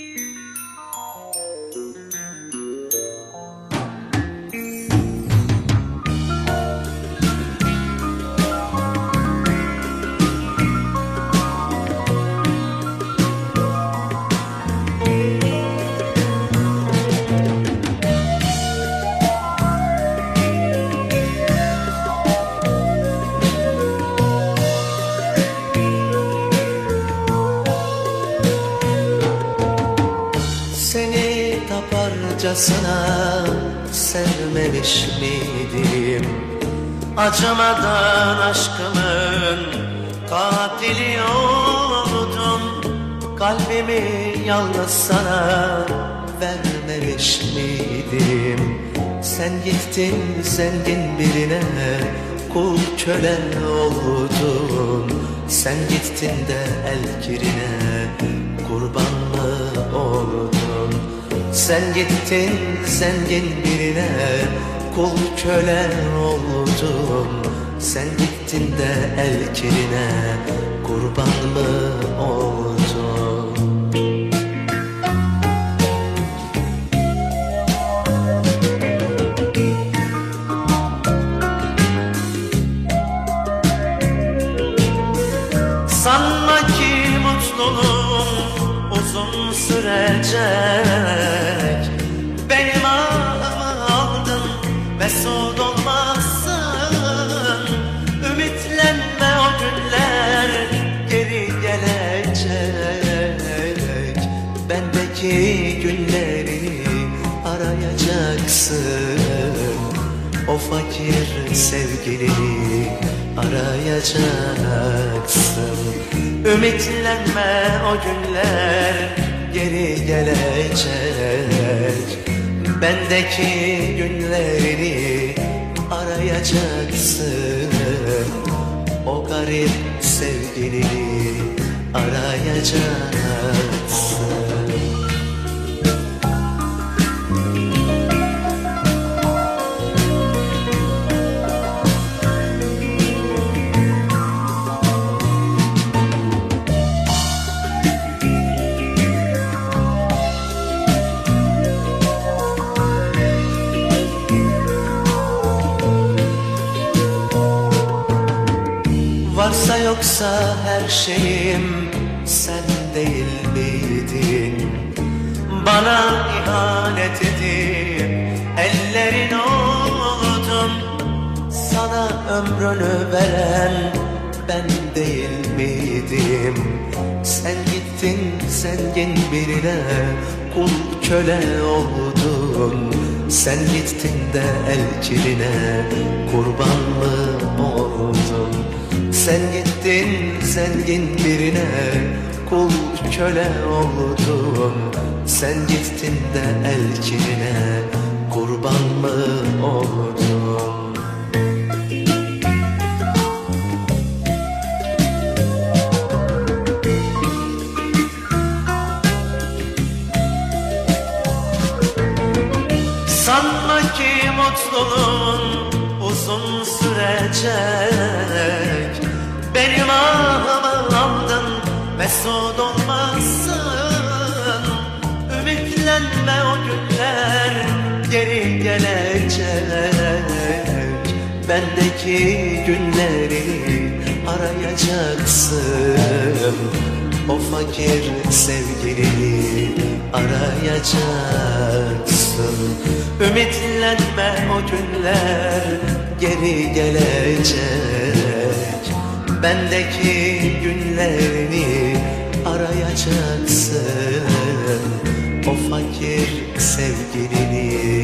you. Taparcasına sevmemiş miydim? Acımadan aşkımın katili oldum Kalbimi yalnız sana vermemiş miydim? Sen gittin zengin birine kul köle oldun Sen gittin de el kirine kurban mı oldun? Sen gittin zengin birine kul köle oldun Sen gittin de el kirine kurban mı oldun? Sanma ki mutluluğun uzun sürecek gelecek. Bendeki günlerini arayacaksın. O fakir sevgilini arayacaksın. Ümitlenme o günler geri gelecek. Bendeki günlerini arayacaksın. O garip sevgilini arayacaksın Varsa yoksa her şeyim sen değil miydin? Bana ihanet edip ellerin oldum Sana ömrünü veren ben değil miydim? Sen gittin zengin birine kul köle oldun Sen gittin de el kirine kurban mı oldun? Sen gittin zengin birine. Kul köle oldun Sen gittin de el kirine kurban mı oldun Sanma ki mutluluğun uzun sürecek Benim ahımı aldın mesut olmazsın Ümitlenme o günler geri gelecek. Bendeki günleri arayacaksın. O fakir sevgilini arayacaksın. Ümitlenme o günler geri gelecek Bendeki günlerini arayacaksın. O fakir sevgilini